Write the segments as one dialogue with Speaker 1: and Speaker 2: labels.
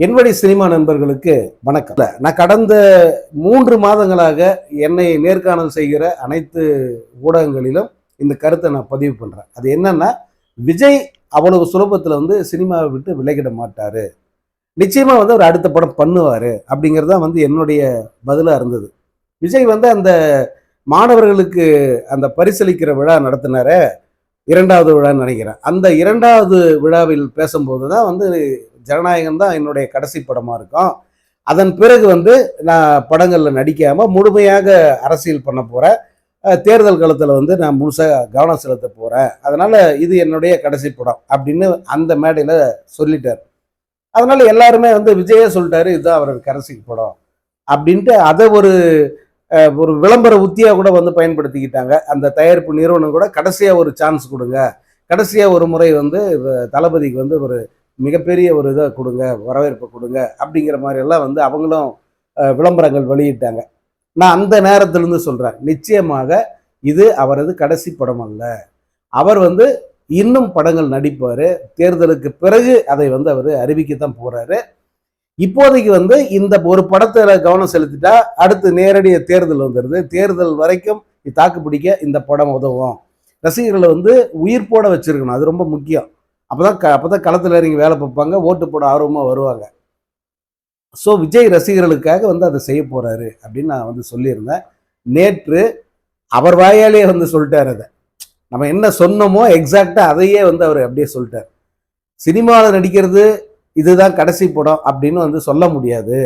Speaker 1: என்னுடைய சினிமா நண்பர்களுக்கு வணக்கம். நான் கடந்த மூன்று மாதங்களாக என்னை நேர்காணல் செய்கிற அனைத்து ஊடகங்களிலும் இந்த கருத்தை நான் பதிவு பண்ணுறேன் அது என்னன்னா விஜய் அவ்வளவு சுலபத்தில் வந்து சினிமாவை விட்டு விலகிட மாட்டார். நிச்சயமாக வந்து அவர் அடுத்த படம் பண்ணுவார் அப்படிங்கிறது தான் வந்து என்னுடைய பதிலாக இருந்தது. விஜய் வந்து அந்த மாணவர்களுக்கு அந்த பரிசளிக்கிற விழா நடத்தினார இரண்டாவது விழான்னு நினைக்கிறேன். அந்த இரண்டாவது விழாவில் பேசும்போது தான் வந்து ஜனநாயகம் தான் என்னுடைய கடைசி படமாக இருக்கும். அதன் பிறகு வந்து நான் படங்களில் நடிக்காமல் முழுமையாக அரசியல் பண்ண போகிறேன் தேர்தல் காலத்தில் வந்து நான் முழுசாக கவனம் செலுத்த போகிறேன் அதனால் இது என்னுடைய கடைசி படம் அப்படின்னு அந்த மேடையில் சொல்லிட்டார். அதனால் எல்லாருமே வந்து விஜயே சொல்லிட்டாரு இதுதான் அவரோட கடைசி படம் அப்படின்ட்டு அதை ஒரு ஒரு விளம்பர உத்தியாக கூட வந்து பயன்படுத்திக்கிட்டாங்க. அந்த தயாரிப்பு நிறுவனம் கூட கடைசியாக ஒரு சான்ஸ் கொடுங்க. கடைசியாக ஒரு முறை வந்து தளபதிக்கு வந்து ஒரு மிகப்பெரிய ஒரு இதை கொடுங்க வரவேற்பை கொடுங்க அப்படிங்கிற மாதிரி எல்லாம் வந்து அவங்களும் விளம்பரங்கள் வெளியிட்டாங்க. நான் அந்த நேரத்திலிருந்து சொல்கிறேன் நிச்சயமாக இது அவரது கடைசி படம் அல்ல. அவர் வந்து இன்னும் படங்கள் நடிப்பார் தேர்தலுக்கு பிறகு அதை வந்து அவர் அறிவிக்கத்தான் போகிறாரு இப்போதைக்கு வந்து இந்த ஒரு படத்தில் கவனம் செலுத்திட்டா அடுத்து நேரடிய தேர்தல் வந்துடுது தேர்தல் வரைக்கும் தாக்கு பிடிக்க இந்த படம் உதவும். ரசிகர்களை வந்து உயிர் போட வச்சிருக்கணும் அது ரொம்ப முக்கியம். அப்பதான் க அப்பதான் களத்தில் இறங்கி வேலை பார்ப்பாங்க ஓட்டு போட ஆர்வமாக வருவாங்க. ஸோ விஜய் ரசிகர்களுக்காக வந்து அதை செய்ய போகிறாரு அப்படின்னு நான் வந்து சொல்லியிருந்தேன். நேற்று அவர் வாயாலேயே வந்து சொல்லிட்டார் அதை. நம்ம என்ன சொன்னோமோ எக்ஸாக்டாக அதையே வந்து அவர் அப்படியே சொல்லிட்டார். சினிமாவில் நடிக்கிறது இதுதான் கடைசி படம் அப்படின்னு வந்து சொல்ல முடியாது.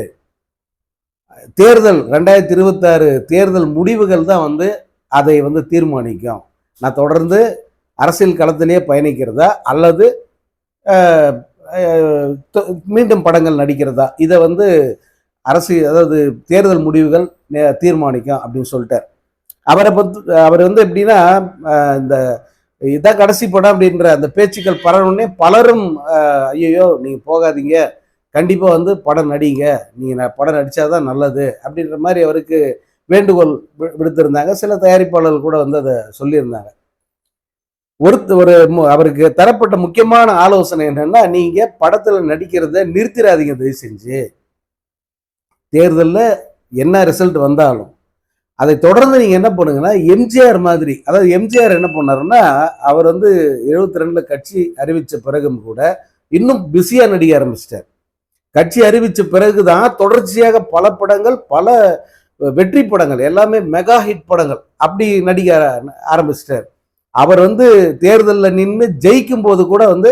Speaker 1: தேர்தல் ரெண்டாயிரத்தி இருபத்தாறு தேர்தல் முடிவுகள் தான் வந்து அதை வந்து தீர்மானிக்கும். நான் தொடர்ந்து அரசியல் களத்திலேயே பயணிக்கிறதா அல்லது மீண்டும் படங்கள் நடிக்கிறதா? இதை வந்து அரசு அதாவது தேர்தல் முடிவுகள் நே- தீர்மானிக்கும் அப்படின்னு சொல்லிட்டார். அவரை பத்து அவர் வந்து எப்படின்னா இந்த இதான் கடைசி படம் அப்படின்ற அந்த பேச்சுக்கள் பரவுனே பலரும் ஐயோ நீங்கள் போகாதீங்க. கண்டிப்பாக வந்து படம் நடிங்க. நீங்கள் படம் நடித்தாதான் நல்லது அப்படின்ற மாதிரி அவருக்கு வேண்டுகோள் விடுத்திருந்தாங்க. சில தயாரிப்பாளர்கள் கூட வந்து அதை சொல்லியிருந்தாங்க. ஒரு ஒரு மு- அவருக்கு தரப்பட்ட முக்கியமான ஆலோசனை என்னன்னா நீங்க படத்துல நடிக்கிறத நிறுத்திடாதீங்க தயவு செஞ்சு தேர்தலில் என்ன ரிசல்ட் வந்தாலும். அதை தொடர்ந்து நீங்க என்ன பண்ணுங்கன்னா எம்ஜிஆர் மாதிரி அதாவது எம்ஜிஆர் என்ன பண்ணாருன்னா அவர் வந்து எழுபத்தி ரெண்டுல கட்சி அறிவிச்ச பிறகும் கூட இன்னும் பிஸியா நடிக்க ஆரம்பிச்சிட்டார். கட்சி அறிவிச்ச பிறகுதான் தொடர்ச்சியாக பல படங்கள் பல வெற்றி படங்கள் எல்லாமே மெகா ஹிட் படங்கள் அப்படி நடிக்க ஆரம்பிச்சிட்டார். அவர் வந்து தேர்தலில் நின்று ஜெயிக்கும் போது கூட வந்து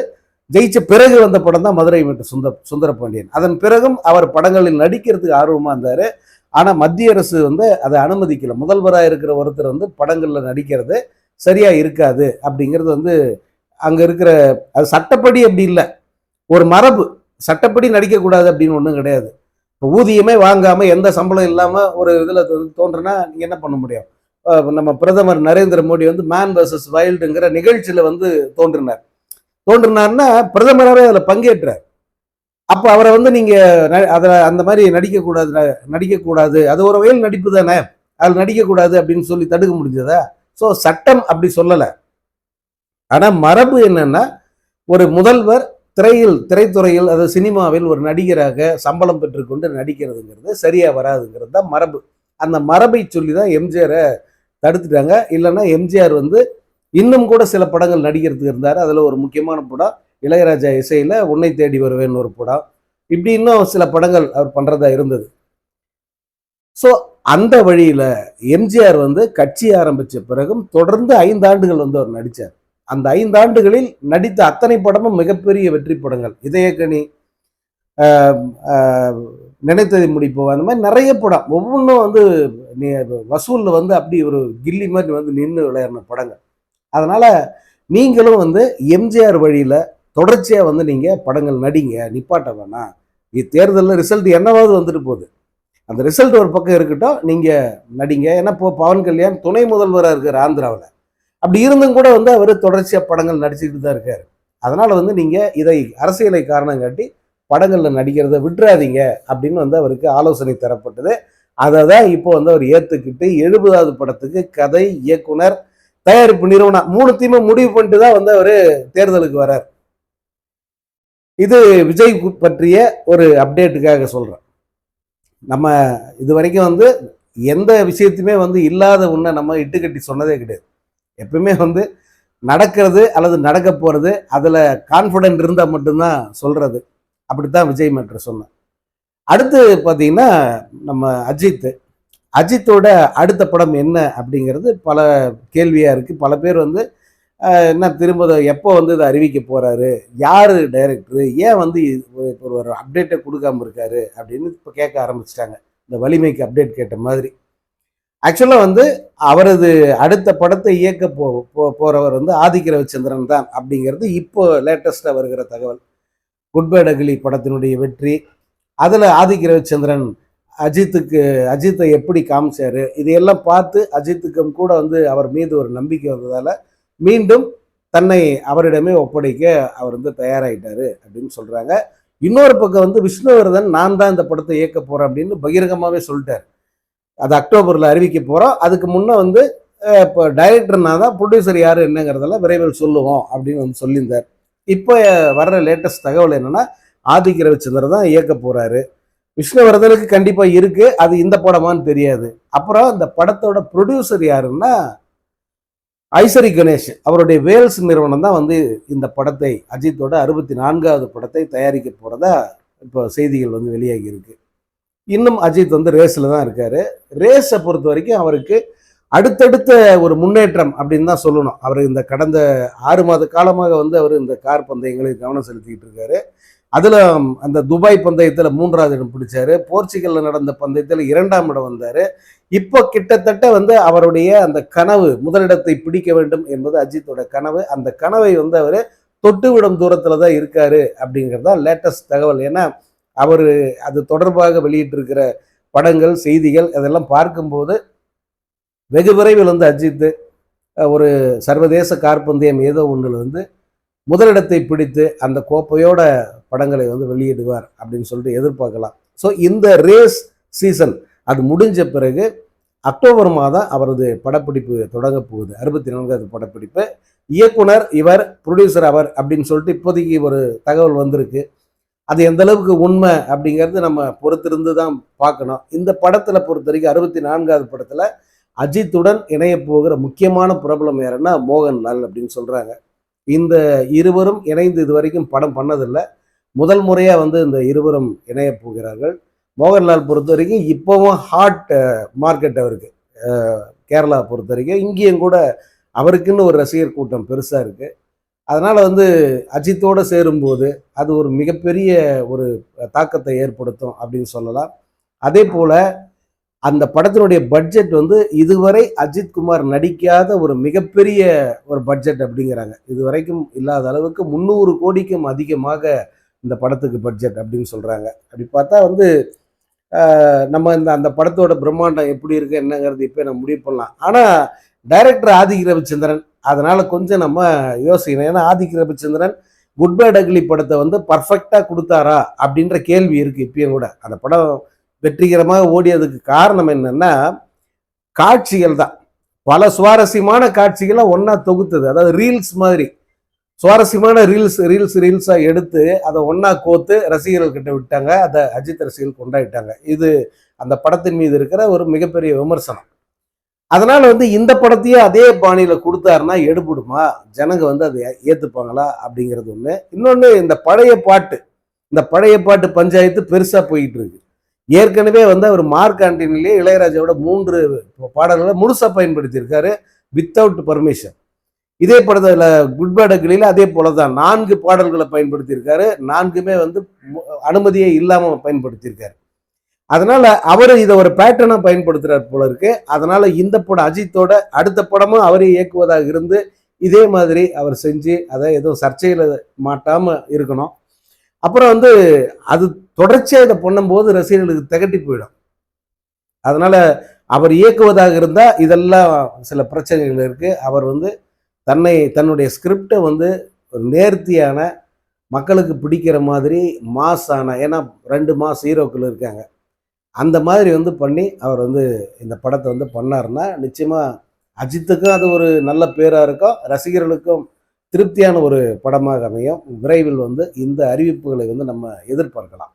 Speaker 1: ஜெயிச்ச பிறகு வந்த படம் தான் மதுரை மீட்டு சுந்தர சுந்தரபாண்டியன். அதன் பிறகும் அவர் படங்களில் நடிக்கிறதுக்கு ஆர்வமாக இருந்தார். ஆனால் மத்திய அரசு வந்து அதை அனுமதிக்கல. முதல்வராக இருக்கிற ஒருத்தர் வந்து படங்களில் நடிக்கிறது சரியாக இருக்காது அப்படிங்கிறது வந்து அங்கே இருக்கிற அது சட்டப்படி அப்படி இல்லை. ஒரு மரபு. சட்டப்படி நடிக்கக்கூடாது அப்படின்னு ஒன்றும் கிடையாது. இப்போ ஊதியமே வாங்காமல் எந்த சம்பளம் இல்லாமல் ஒரு இதில் தோன்றுனா நீங்கள் என்ன பண்ண முடியும்? நம்ம பிரதமர் நரேந்திர மோடி வந்து மேன் வர்சஸ் வைல்டுங்கிற நிகழ்ச்சியில் வந்து தோன்றினார். தோன்றினார்னா பிரதமராகவே அதில் பங்கேற்றார். அப்போ அவரை வந்து நீங்கள் ந- அந்த மாதிரி நடிக்கக்கூடாது நடிக்கக்கூடாது அது ஒரு வயல் நடிப்பு தானே? அதில் நடிக்கக்கூடாது அப்படின்னு சொல்லி தடுக்க முடிஞ்சதா? ஸோ சட்டம் அப்படி சொல்லலை. ஆனால் மரபு என்னென்னா ஒரு முதல்வர் திரையில் திரைத்துறையில் அதாவது சினிமாவில் ஒரு நடிகராக சம்பளம் பெற்றுக்கொண்டு நடிக்கிறதுங்கிறது சரியாக வராதுங்கிறது தான் மரபு. அந்த மரபை சொல்லி தான் எம்ஜிஆரை தடுத்துட்டாங்க. இல்லைன்னா எம்ஜிஆர் வந்து இன்னும் கூட சில படங்கள் நடிக்கிறதுக்கு இருந்தார். அதில் ஒரு முக்கியமான படம் இளையராஜா இசையில் உன்னை தேடி வருவேன் ஒரு படம். இப்படி இன்னும் சில படங்கள் அவர் பண்ணுறதா இருந்தது. ஸோ அந்த வழியில் எம்ஜிஆர் வந்து கட்சி ஆரம்பித்த பிறகும் தொடர்ந்து ஐந்தாண்டுகள் வந்து அவர் நடித்தார் அந்த ஐந்தாண்டுகளில் நடித்த அத்தனை படமும் மிகப்பெரிய வெற்றி படங்கள். இதயக்கனி ஆஹ், நினைத்ததை முடிப்போம் அந்த மாதிரி நிறைய படம். ஒவ்வொன்றும் வந்து நீ வசூலில் வந்து அப்படி ஒரு கில்லி மாதிரி வந்து நின்று விளையாடின படங்கள். அதனால் நீங்களும் வந்து எம்ஜிஆர் வழியில் தொடர்ச்சியாக வந்து நீங்கள் படங்கள் நடிங்க நிப்பாட்ட வேணாம். இது தேர்தலில் ரிசல்ட் என்னவாவது வந்துட்டு போகுது. அந்த ரிசல்ட் ஒரு பக்கம் இருக்கட்டும் நீங்கள் நடிங்க. ஏன்னா இப்போ பவன் கல்யாண் துணை முதல்வராக இருக்கார் ஆந்திராவில். அப்படி இருந்தும் கூட வந்து அவர் தொடர்ச்சியாக படங்கள் நடிச்சுக்கிட்டு தான் இருக்கார். அதனால் வந்து நீங்கள் இதை அரசியலை காரணம் காட்டி படங்களில் நடிக்கிறத விட்டுறாதீங்க அப்படின்னு வந்து அவருக்கு ஆலோசனை தரப்பட்டது. அதை தான் இப்போ வந்து அவர் ஏற்றுக்கிட்டு எழுபதாவது படத்துக்கு கதை இயக்குனர் தயாரிப்பு நிறுவனம் மூணுத்தையுமே முடிவு பண்ணிட்டு தான் வந்து அவர் தேர்தலுக்கு வரார் இது விஜய் பற்றிய ஒரு அப்டேட்டுக்காக சொல்கிறேன் நம்ம இது வரைக்கும் வந்து எந்த விஷயத்தையுமே வந்து இல்லாத ஒன்றை நம்ம இட்டுக்கட்டி சொன்னதே கிடையாது. எப்பவுமே வந்து நடக்கிறது அல்லது நடக்க போகிறது அதில் கான்ஃபிடென்ட் இருந்தால் மட்டும்தான் சொல்கிறது அப்படித்தான் விஜய் மேட்ரு சொன்னேன் அடுத்து பார்த்தீங்கன்னா நம்ம அஜித். அஜித்தோட அடுத்த படம் என்ன அப்படிங்கிறது பல கேள்வியாக இருக்குது பல பேர் வந்து என்ன திரும்ப எப்போ வந்து இதை அறிவிக்க போகிறாரு யார் டைரக்டரு ஏன் வந்து இப்போ ஒரு அப்டேட்டை கொடுக்காம இருக்காரு? அப்படின்னு இப்போ கேட்க ஆரம்பிச்சிட்டாங்க. இந்த வலிமைக்கு அப்டேட் கேட்ட மாதிரி. ஆக்சுவலாக வந்து அவரது அடுத்த படத்தை இயக்க போ போகிறவர் வந்து ஆதிக்கிரவச்சந்திரன் தான் அப்படிங்கிறது இப்போ லேட்டஸ்ட்டாக வருகிற தகவல். குட் பை படத்தினுடைய வெற்றி. அதில் ஆதிக்கிரவிச்சந்திரன் அஜித்துக்கு அஜித்தை எப்படி காமிச்சாரு இதையெல்லாம் பார்த்து அஜித்துக்கும் கூட வந்து அவர் மீது ஒரு நம்பிக்கை வந்ததால் மீண்டும் தன்னை அவரிடமே ஒப்படைக்க அவர் வந்து தயாராகிட்டார் அப்படின்னு சொல்கிறாங்க இன்னொரு பக்கம் வந்து விஷ்ணுவர்தன் நான் தான் இந்த படத்தை இயக்க போகிறேன் அப்படின்னு பகிரங்கமாகவே சொல்லிட்டார். அது அக்டோபரில் அறிவிக்க போகிறோம் அதுக்கு முன்னே வந்து இப்போ டைரக்டர்னா தான் ப்ரொடியூசர் யார் என்னங்கிறதெல்லாம் விரைவில் சொல்லுவோம் அப்படின்னு வந்து சொல்லியிருந்தார். இப்போ வர்ற லேட்டஸ்ட் தகவல் என்னன்னா ஆதிக்க ரவிச்சந்திரன் தான் இயக்க போகிறாரு விஷ்ணுவர்தனுக்கு கண்டிப்பாக இருக்குது அது இந்த படமான்னு தெரியாது. அப்புறம் இந்த படத்தோட ப்ரொடியூசர் யாருன்னா ஐசரி கணேஷ். அவருடைய வேல்ஸ் நிறுவனம் தான் வந்து இந்த படத்தை அஜித்தோட அறுபத்தி நான்காவது படத்தை தயாரிக்க போகிறதா இப்போ செய்திகள் வந்து வெளியாகி இருக்கு. இன்னும் அஜித் வந்து ரேஸில் தான் இருக்கார். ரேஸை பொறுத்த வரைக்கும் அவருக்கு அடுத்தடுத்த ஒரு முன்னேற்றம் அப்படின்னு தான் சொல்லணும். அவர் இந்த கடந்த ஆறு மாத காலமாக வந்து அவர் இந்த கார் பந்தயங்களில் கவனம் செலுத்திக்கிட்டு இருக்காரு. அதில் அந்த துபாய் பந்தயத்தில் மூன்றாவது இடம் பிடிச்சாரு. போர்ச்சுகலில் நடந்த பந்தயத்தில் இரண்டாம் இடம் வந்தார். இப்போ கிட்டத்தட்ட வந்து அவருடைய அந்த கனவு முதலிடத்தை பிடிக்க வேண்டும் என்பது அஜித்தோட கனவு. அந்த கனவை வந்து அவர் தொட்டுவிடும் தூரத்தில் தான் இருக்காரு அப்படிங்கிறது தான் லேட்டஸ்ட் தகவல். ஏன்னா அவர் அது தொடர்பாக வெளியிட்டிருக்கிற படங்கள் செய்திகள் அதெல்லாம் பார்க்கும்போது வெகு விரைவில் வந்து அஜித் ஒரு சர்வதேச கார்பந்தயம் ஏதோ ஒன்றில் வந்து முதலிடத்தை பிடித்து அந்த கோப்பையோட படங்களை வந்து வெளியிடுவார் அப்படின்னு சொல்லிட்டு எதிர்பார்க்கலாம். ஸோ இந்த ரேஸ் சீசன் அது முடிஞ்ச பிறகு அக்டோபர் மாதம் அவரது படப்பிடிப்பு தொடங்க போகுது. அறுபத்தி நான்காவது படப்பிடிப்பு. இயக்குனர் இவர் ப்ரொடியூசர் அவர் அப்படின்னு சொல்லிட்டு இப்போதைக்கு ஒரு தகவல் வந்திருக்கு. அது எந்த அளவுக்கு உண்மை அப்படிங்கிறது நம்ம பொறுத்திருந்து தான் பார்க்கணும். இந்த படத்தில் பொறுத்த வரைக்கும் அறுபத்தி நான்காவது படத்தில் அஜித்துடன் இணைய போகிற முக்கியமான பிரபலம் யாருன்னா மோகன்லால் அப்படின்னு சொல்கிறாங்க இந்த இருவரும் இணைந்து இது வரைக்கும் படம் பண்ணதில்லை. முதல் முறையாக வந்து இந்த இருவரும் இணைய போகிறார்கள். மோகன்லால் பொறுத்த வரைக்கும் இப்போவும் ஹாட் மார்க்கெட் அவருக்கு. கேரளா பொறுத்த வரைக்கும். இங்கேயும் கூட அவருக்குன்னு ஒரு ரசிகர் கூட்டம் பெருசாக இருக்குது அதனால் வந்து அஜித்தோடு சேரும்போது அது ஒரு மிகப்பெரிய ஒரு தாக்கத்தை ஏற்படுத்தும் அப்படின்னு சொல்லலாம். அதே போல் அந்த படத்தினுடைய பட்ஜெட் வந்து இதுவரை அஜித் குமார் நடிக்காத ஒரு மிகப்பெரிய ஒரு பட்ஜெட் அப்படிங்கிறாங்க. இது வரைக்கும் இல்லாத அளவுக்கு முந்நூறு கோடிக்கும் அதிகமாக இந்த படத்துக்கு பட்ஜெட் அப்படின்னு சொல்கிறாங்க அப்படி பார்த்தா வந்து நம்ம இந்த அந்த படத்தோட பிரம்மாண்டம் எப்படி இருக்கு என்னங்கிறது இப்போ நம்ம முடிவு பண்ணலாம். ஆனால் டைரக்டர் ஆதிக் ரவிச்சந்திரன் அதனால் கொஞ்சம் நம்ம யோசிக்கணும். ஏன்னா Adhik Ravichandran good bad ugly படத்தை வந்து பர்ஃபெக்டாக கொடுத்தாரா அப்படின்ற கேள்வி இருக்குது இப்பயும் கூட. அந்த படம் வெற்றிகரமாக ஓடியதுக்கு காரணம் என்னன்னா காட்சிகள் தான். பல சுவாரஸ்யமான காட்சிகளை ஒன்றா தொகுத்தது. அதாவது ரீல்ஸ் மாதிரி. சுவாரஸ்யமான ரீல்ஸ் ரீல்ஸ் ரீல்ஸாக எடுத்து அதை ஒன்றா கோத்து ரசிகர்கள் கிட்ட விட்டாங்க. அதை அஜித் ரசிகர்கள் கொண்டாடிட்டாங்க. இது அந்த படத்தின் மீது இருக்கிற ஒரு மிகப்பெரிய விமர்சனம். அதனால வந்து இந்த படத்தையும் அதே பாணியில் கொடுத்தாருன்னா எடுபடுமா? ஜனங்க வந்து அதை ஏற்றுப்பாங்களா அப்படிங்கிறது ஒன்று இன்னொன்று இந்த பழைய பாட்டு. இந்த பழைய பாட்டு பஞ்சாயத்து பெருசாக போயிட்டு இருக்கு. ஏற்கனவே வந்து அவர் மார்க் ஆண்டனிலேயே இளையராஜாவோட மூன்று பாடல்களை முழுசாக பயன்படுத்தியிருக்காரு வித்தவுட் பர்மிஷன் இதே படத்தில் குட் பேட் அக்லியில் அதே போல தான் நான்கு பாடல்களை பயன்படுத்தியிருக்காரு. நான்குமே வந்து அனுமதியே இல்லாமல் பயன்படுத்தியிருக்காரு. அதனால் அவர் இதை ஒரு பேட்டர்னாக பயன்படுத்துகிறார் போல இருக்கு. அதனால் இந்த படம் அஜித்தோட அடுத்த படமும் அவரே இயக்குவதாக இருந்து இதே மாதிரி அவர் செஞ்சு அதை எதுவும் சர்ச்சையில் மாட்டாமல் இருக்கணும். அப்புறம் வந்து அது தொடர்ச்சியாக இதை பண்ணும்போது ரசிகர்களுக்கு திகட்டி போயிடும். அதனால் அவர் இயக்குவதாக இருந்தால் இதெல்லாம் சில பிரச்சனைகள் இருக்குது அவர் வந்து தன்னை தன்னுடைய ஸ்கிரிப்டை வந்து ஒரு நேர்த்தியான மக்களுக்கு பிடிக்கிற மாதிரி மாஸான ஏன்னா ரெண்டு மாஸ் ஹீரோக்கள் இருக்காங்க. அந்த மாதிரி வந்து பண்ணி அவர் வந்து இந்த படத்தை வந்து பண்ணார்னா நிச்சயமாக அஜித்துக்கும் அது ஒரு நல்ல பேராக இருக்கும். ரசிகர்களுக்கும் திருப்தியான ஒரு படமாக அமையும். விரைவில் வந்து இந்த அறிவிப்புகளை வந்து நம்ம எதிர்பார்க்கலாம்.